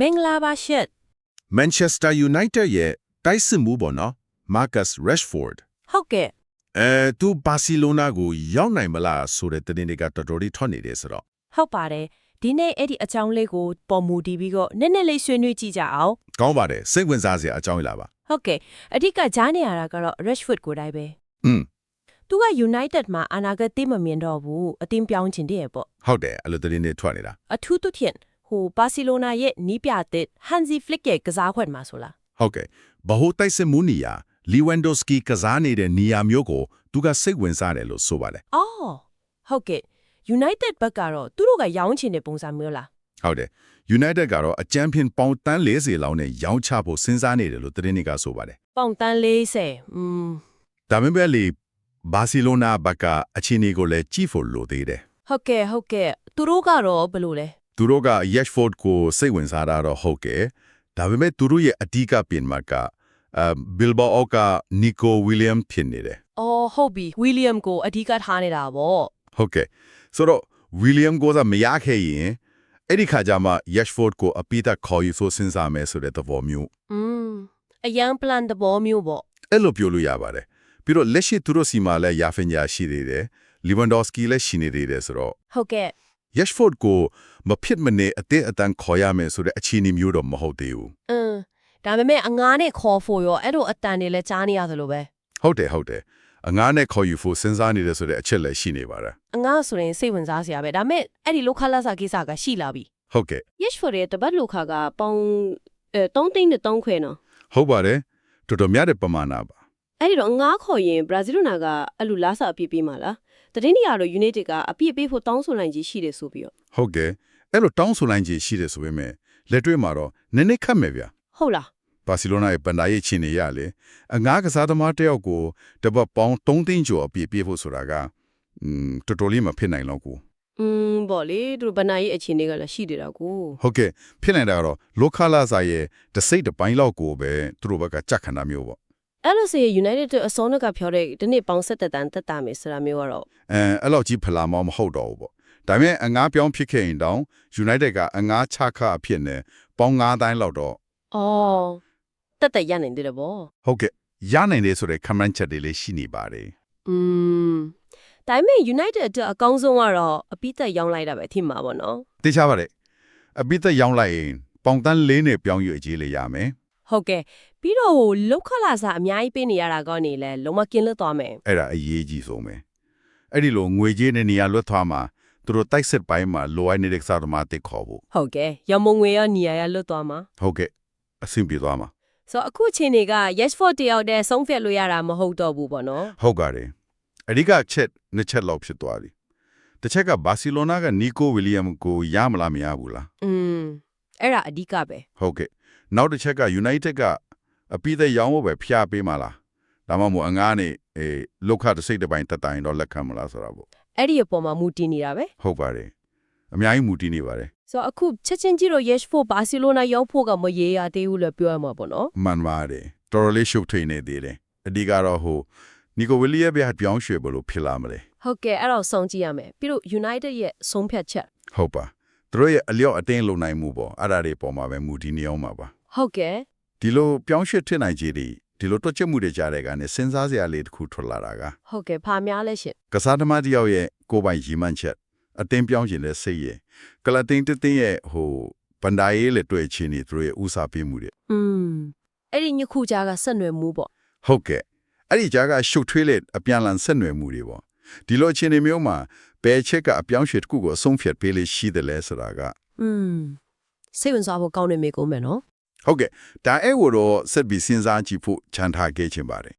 မင်္ဂလာပါရှက် Manchester United ရဲ့တိုက်စစ်မှုပေါ့နော် Marcus Rashford ဟုတ်ကဲ့အဲသူဘာစီလိုနာကိုရောက်နိုင်မလားဆိုတဲ့သတင်းတွေကတော်တော်လေးထွက်နေတယ်ဆိုတော့ဟုတ်ပါတယ်ဒီနေ့အဲ့ဒီအကြောင်းလေးကိုပေါ်မူတည်ပြီးတော့နည်းနည်းလေးဆွေးနွေးကြည့်ကြအောင်ကောင်းပါတယ်စိတ်ဝင်စားစရာအကြောင်းရလားပါဟုတ်ကဲ့အဓိကကြားနေရတာကတော့ Rashford ကိုယ်တိုင်ပဲอืมသူက United မှာအနာဂတ်သိမမြင်တော့ဘူးအတင်းပြောင်းချင်တယ်ပေါ့ဟုတ်တယ်အဲ့လိုသတင်းတွေထွက်နေတာအထူးသဖြင့် ဟိုဘာစီလိုနာရဲ့နီးပြတဲ့ Hansi Flick ရဲ့ကစားခွင့်မှာဆိုလားဟုတ်ကဲ့ဘဟုတိုက်စစ်မှုနေရာ Lewandowski ကစားနေတဲ့နေရာမျိုးကိုသူကစိတ်ဝင်စားတယ်လို့ဆိုပါတယ်အော်ဟုတ်ကဲ့ United ဘက်ကတော့သူတို့ကရောင်းချင်တဲ့ပုံစံမျိုးလားဟုတ်တယ် United ကတော့အကြမ်းဖျင်းပေါင်တန်း40လောက်နဲ့ရောင်းချဖို့စဉ်းစားနေတယ်လို့သတင်းတွေကဆိုပါတယ်ပေါင်တန်း40อืมဒါပေမဲ့လေဘာစီလိုနာဘက်ကအခြေအနေကိုလည်းကြည့်ဖို့လိုသေးတယ်ဟုတ်ကဲ့ဟုတ်ကဲ့သူတို့ကတော့ဘယ်လိုလဲ သူတို့က Rashford ကိုစိတ်ဝင်စားတာတော့ဟုတ်ကဲ့ဒါပေမဲ့သူတို့ရဲ့အဓိကပြင်မှာကအဲ Bilbao က Nico William ဖြစ်နေတယ်အော်ဟုတ်ပြီ William ကိုအဓိကထားနေတာပေါ့ဟုတ်ကဲ့ဆိုတော့ William ကိုသာမရခဲ့ရင်အဲ့ဒီခါကျမှ Rashford ကိုအပိသက်ခေါ်ယူဆိုစဉ်းစားမယ်ဆိုတဲ့သဘောမျိုးอืมအရန် plan တဘောမျိုးပေါ့အဲ့လိုပြောလို့ရပါတယ်ပြီးတော့လက်ရှိသူတို့စီမှာလည်းယာဖင်ညာရှိသေးတယ် Lewandowski လည်းရှိနေသေးတယ်ဆိုတော့ဟုတ်ကဲ့ Rashford ကိုမဖြစ်မနေအသေးအတန်ခေါ်ရမယ်ဆိုတဲ့အခြေအနေမျိုးတော့မဟုတ်သေးဘူးอืมဒါပေမဲ့အငားနဲ့ခေါ်ဖို့ရောအဲ့လိုအတန်တွေလည်းကြားနေရသလိုပဲဟုတ်တယ်ဟုတ်တယ်အငားနဲ့ခေါ်ယူဖို့စဉ်းစားနေတယ်ဆိုတဲ့အချက်လည်းရှိနေပါတယ်အငားဆိုရင်စိတ်ဝင်စားစရာပဲဒါပေမဲ့အဲ့ဒီလောက်ခလာစာကိစ္စကရှိလာပြီဟုတ်ကဲ့ Yeshford ရဲ့တပတ်လောက်ခါကပေါင်အဲ3သိန်းနဲ့3ခွဲနော်ဟုတ်ပါတယ်တော်တော်များတဲ့ပမာဏပါ အဲ့ဒီတော့ငါးခေါ်ရင်ဘရာဇီးလိုနာကအဲ့လိုလာစာအပြည့်ပေးမှာလားတတင်းနေရာတော့ unit ကအပြည့်ပေးဖို့တောင်းဆိုနိုင်ကြီးရှိတယ်ဆိုပြီးတော့ဟုတ်ကဲ့အဲ့လိုတောင်းဆိုနိုင်ကြီးရှိတယ်ဆိုပေမဲ့လက်တွေ့မှာတော့နည်းနည်းခက်မယ်ဗျာဟုတ်လားဘာစီလိုနာရဲ့ဘန်ဒါရဲ့ခြေနေရလေအငားကစားသမားတယောက်ကိုတပတ်ပေါင်း3သိန်းကျော်အပြည့်ပေးဖို့ဆိုတာကအင်းတော်တော်လေးမဖြစ်နိုင်လောက်ကိုอืมဗောလေသူဘဏ္ဍာရေးအခြေအနေကလည်းရှိနေတာကိုဟုတ်ကဲ့ဖြစ်နိုင်တာကတော့လောခလာစာရဲ့တစိတ်တပိုင်းလောက်ကိုပဲသူတို့ဘက်ကကြက်ခန္ဓာမျိုးပေါ့ အဲ့လိုဆိုရင် United အစောနကပြောတဲ့ဒီနေ့ပေါင်ဆက်တက်တန်တက်တာမယ်ဆိုတာမျိုးကတော့အဲအဲ့လောက်ကြီးဖလာမောမဟုတ်တော့ဘူးပေါ့ဒါပေမဲ့အငားပြောင်းဖြစ်ခဲ့ရင်တောင် United ကအငားချခအဖြစ်နဲ့ပေါင်း9တိုင်းလောက်တော့အော်တက်တက်ရနိုင်သေးတယ်ဗောဟုတ်ကဲ့ရနိုင်တယ်ဆိုတဲ့ comment ချက်တွေလည်းရှိနေပါတယ်อืมဒါပေမဲ့ United အတွက်အကောင်းဆုံးကတော့အပိသက်ရောင်းလိုက်တာပဲအထိမှာဗောနော်သိချပါတယ်အပိသက်ရောင်းလိုက်ရင်ပေါင်တန်းလေးနဲ့ပြောင်းယူအကြီးလေးရမယ် ဟုတ်ကဲ့ပြီးတော့ဟိုလောက်ခလာစာအများကြီးပေးနေရတာကနေလဲလုံးဝကင်းလွတ်သွားမယ်အဲ့ဒါအရေးကြီးဆုံးပဲအဲ့ဒီလိုငွေကြေးနဲ့နေရာလွတ်သွားမှာသူတို့တိုက်စစ်ပိုင်းမှာလိုအပ်နေတဲ့စားသမားတစ်ခေါ်ဖို့ဟုတ်ကဲ့ရမုံငွေရောနေရာရလွတ်သွားမှာဟုတ်ကဲ့အဆင်ပြေသွားမှာဆိုတော့အခုအချိန်တွေက Yeshford တယောက်တည်းဆုံးဖြတ်လို့ရတာမဟုတ်တော့ဘူးပေါ့နော်ဟုတ်ကဲ့အဓိကချက်နှစ်ချက်လောက်ဖြစ်သွားပြီတစ်ချက်ကဘာစီလိုနာကနီကိုဝီလီယမ်ကိုရမလားမရဘူးလားอืม အဲ့ဒါအဓိကပဲဟုတ်ကဲ့နောက်တစ်ချက်က United ကအပိသက်ရောင်းဖို့ပဲဖျားပေးမလားဒါမှမဟုတ်အငားနဲ့အေးလောက်ခတစ်စိတ်တစ်ပိုင်းတက်တိုင်းတော့လက်ခံမလားဆိုတာပေါ့အဲ့ဒီအပေါ်မှာမူတည်နေတာပဲဟုတ်ပါတယ်အများကြီးမူတည်နေပါတယ်ဆိုတော့အခုချက်ချင်းကြည့်တော့ Yeshford Barcelona ရောက်ဖို့ကမရေရသေးဘူးလို့ပြောရမှာပေါ့နော်မှန်ပါတယ်တော်တော်လေးရှုပ်ထွေးနေသေးတယ်အဓိကတော့ဟိုနီကိုဝီလီယမ်ပြပြောင်းရွှေ့ဘလို့ဖြစ်လာမလဲဟုတ်ကဲ့အဲ့တော့စောင့်ကြည့်ရမယ်ပြီးတော့ United ရဲ့ဆုံးဖြတ်ချက်ဟုတ်ပါ သူတို့ရဲ့အလျော့အတင်းလုံနိုင်မှုပေါ့အဲ့ဒါတွေပေါ်မှာပဲမူတည်နေအောင်ပါပါဟုတ်ကဲ့ဒီလိုပြောင်းရွှေ့ထစ်နိုင်ကြည်ဒီဒီလိုတွက်ချက်မှုတွေကြားတဲ့ကနေစဉ်းစားစရာလေးတစ်ခုထွက်လာတာကဟုတ်ကဲ့ဖာများလဲရှင်ကစားသမားတစ်ယောက်ရဲ့ကိုယ်ပိုင်ရည်မှန်းချက်အတင်းပြောင်းခြင်းတဲ့စိတ်ရဲ့ကလတင်တစ်တင်းရဲ့ဟိုဗန်ဒါရေးလက်တွေ့ချင်းနေသူတို့ရဲ့ဥစားပေးမှုတွေอืมအဲ့ဒီညခုကြားကဆက်နွယ်မှုပေါ့ဟုတ်ကဲ့အဲ့ဒီကြားကရှုပ်ထွေးလက်အပြန်လန်ဆက်နွယ်မှုတွေပေါ့ ဒီလိုအခြေအနေမျိုးမှာဘယ်ချက်ကအပြောင်းရွှေ့တစ်ခုကိုအဆုံးဖြတ်ပေးလို့ရှိတယ်လဲဆိုတာကอืมစိတ်ဝင်စားဖို့ကောင်းနေမိကုန်မယ်နော်ဟုတ်ကဲ့ဒါအဲ့ကိုတော့ဆက်ပြီးစဉ်းစားကြည့်ဖို့ခြံထားခဲ့ခြင်းပါတယ်